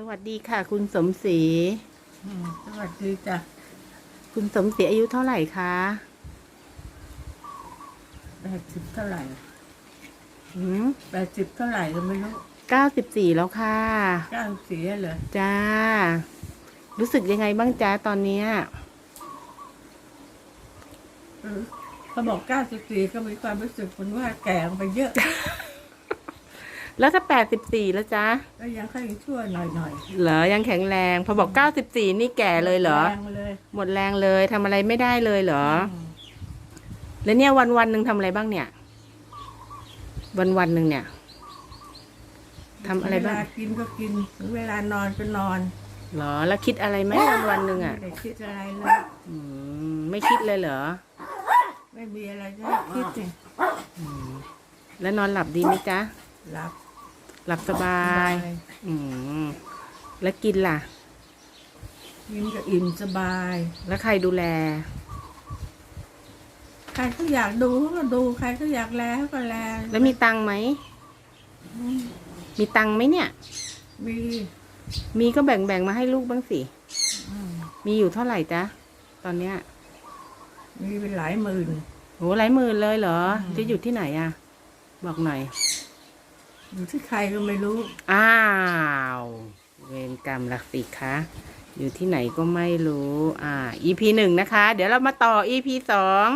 สวัสดีค่ะ คุณสมศรีอืมสวัสดีจ้ะคุณสมศรีอายุเท่าไหร่คะแปดสิบเท่าไหร่หืมแปดสิบเท่าไหร่ก็ไม่รู้เก้าสิบสี่แล้วค่ะเก้าเสียเลยจ้า รู้สึกยังไงบ้างจ้าตอนเนี้ยเออเขาบอกเก้าสิบสี่ก็มีความรู้สึกเหมือนว่าแก่ลงไปเยอะ แล้วถ้าแปดสิบสี่แล้วจ้าก็ยังค่อยชั่วหน่อยหน่อยเหรอยังแข็งแรง พอบอกเก้าสิบสี่นี่แก่เลยเหรอ แรงมาเลยหมดแรงเลยทำอะไรไม่ได้เลยเหรอมแล้วเนี่ยวันวันๆหนึ่งทำอะไรบ้างเนี่ย วันวันๆหนึ่งเนี่ยทำอะไรบ้าง เวลากินก็กินถึงเวลานอนก็นอนเหรอ แล้วคิดอะไรไหมวันวันๆหนึ่งอะไม่ได้คิดอะไรเลยอืมไม่คิดเลยเหรอไม่มีอะไรจะคิดเลยแล้วนอนหลับดีไหมจ๊ะ หลับ หลับสบายสบาย อืมแล้วกินล่ะกินก็อิ่มสบาย แล้วใครดูแล ใครก็อยากดูเขาก็ดู ใครก็อยากแลเขาก็แลแล้วมีตังค์ไหมมีตังค์ไหมเนี่ย มีมีก็แบ่งแบ่งมาให้ลูกบ้างสิ อืมมีอยู่เท่าไหร่จ๊ะ ตอนเนี้ยมีเป็นหลายหมื่น โหหลายหมื่นเลยเหรอ อืม จะอยู่ที่ไหนอะบอกหน่อย อยู่ที่ใครก็ไม่รู้ อ้าว เวรกรรมหลักสิคะอยู่ที่ไหนก็ไม่รู้ อ่า EP หนึ่งนะคะ เดี๋ยวเรามาต่อ EP สอง